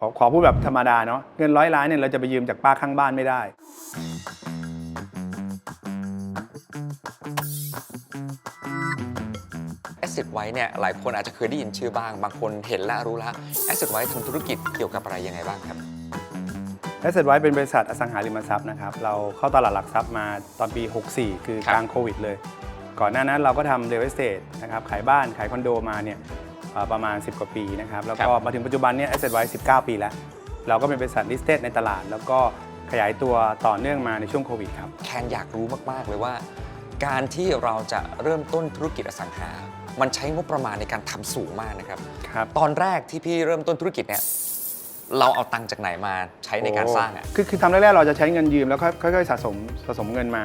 ขอขอพูดแบบธรรมดาเนาะเงินร้อยล้านเนี่ยเราจะไปยืมจากป้าข้างบ้านไม่ได้ Asset ไว้เนี่ยหลายคนอาจจะเคยได้ยินชื่อบ้าง บางคนเห็นและรู้แล้ว Asset ไว้ทำธุรกิจเกี่ยวกับอะไรยังไงบ้างครับ a s s e t ไว้เป็นบริษัทอสังหาริมทรัพย์นะครับ เราเข้าตลาดหลักทรัพย์มาตอนปี 64 คือครับกลางโควิดเลย ก่อนหน้านั้นเราก็ทำเดเวสเต e นะครับขายบ้านขายคอนโดมาเนี่ยเอ่อ ประมาณ 10 กว่าปีนะครับ แล้วก็มาถึงปัจจุบันเนี่ย Asset ไว้19 ปีแล้ว เราก็เป็นบริษัท listed ในตลาด แล้วก็ขยายตัวต่อเนื่องมาในช่วงโควิดครับ แคนอยากรู้มาก ๆ เลยว่า การที่เราจะเริ่มต้นธุรกิจอสังหา มันใช้งบประมาณในการทำสูงมากนะครับครับตอนแรกที่พี่เริ่มต้นธุรกิจเนี่ยเราเอาตังค์จากไหนมาใช้ในการสร้างอะคือคือทำแรกๆเราจะใช้เงินยืมแล้วค่อยๆสะสมสะสมเงินมา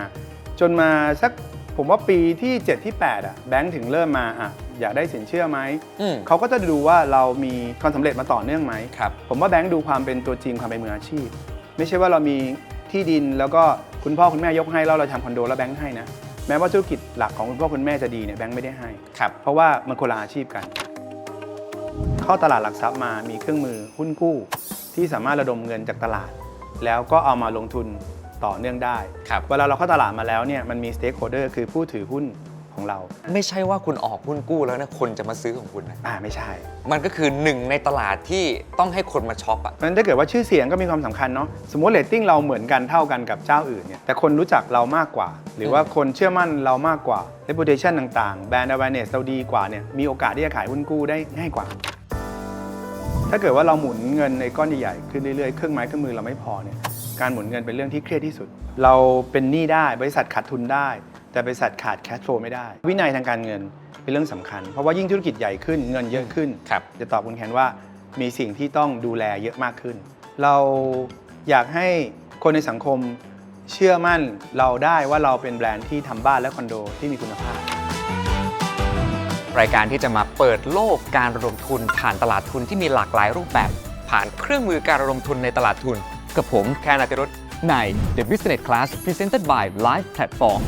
จนมาสักผมว่าปีที่ 7 ที่ 8 อะแบงค์ถึงเริ่มมาอะ อยากได้สินเชื่อไหม อืม เขาก็จะดูว่าเรามีความสำเร็จมาต่อเนื่องไหม ครับ ผมว่าแบงค์ดูความเป็นตัวจริงความเป็นมืออาชีพ ไม่ใช่ว่าเรามีที่ดินแล้วก็คุณพ่อคุณแม่ยกให้แล้วเราทำคอนโดแล้วแบงค์ให้นะแม้ว่าธุรกิจหลักของคุณพ่อคุณแม่จะดีเนี่ยแบงค์ไม่ได้ให้ ครับ เพราะว่ามันคนละอาชีพกัน เข้าตลาดหลักทรัพย์มามีเครื่องมือหุ้นกู้ ที่สามารถระดมเงินจากตลาด แล้วก็เอามาลงทุนต่อเนื่องได้ ครับ เวลาเราเข้าตลาดมาแล้วเนี่ยมันมีสเต็กโฮเดอร์คือผู้ถือหุ้น ของเรา ไม่ใช่ว่าคุณออกหุ้นกู้แล้วนะคนจะมาซื้อของคุณนะ อ่าไม่ใช่ มันก็คือหนึ่งในตลาดที่ต้องให้คนมาช็อปอะเพราะฉะนั้นถ้าเกิดว่าชื่อเสียงก็มีความสำคัญเนาะสมมติเรตติ้งเราเหมือนกันเท่ากันกับเจ้าอื่นเนี่ยแต่คนรู้จักเรามากกว่า หรือว่าคนเชื่อมั่นเรามากกว่า reputation ต่างๆ brand awareness เราดีกว่าเนี่ยมีโอกาสที่จะขายหุ้นกู้ได้ง่ายกว่า ถ้าเกิดว่าเราหมุนเงินในก้อนใหญ่ๆขึ้นเรื่อยๆเครื่องไม้เครื่องมือเราไม่พอเนี่ยการหมุนเงินเป็นเรื่องที่เครียดที่สุด เราเป็นหนี้ได้บริษัทขาดทุนได้ แต่บริษัทขาดแคชโฟลไม่ได้ วินัยทางการเงินเป็นเรื่องสำคัญ เพราะว่ายิ่งธุรกิจใหญ่ขึ้นเงินเยอะขึ้นครับจะตอบคุณแคนว่ามีสิ่งที่ต้องดูแลเยอะมากขึ้น เราอยากให้คนในสังคมเชื่อมั่นเราได้ว่าเราเป็นแบรนด์ที่ทำบ้านและคอนโดที่มีคุณภาพ รายการที่จะมาเปิดโลกการระดมทุนผ่านตลาดทุนที่มีหลากหลายรูปแบบ ผ่านเครื่องมือการระดมทุนในตลาดทุน กับผมแคนอาติรุธใน The Business Class Presented by Live Platform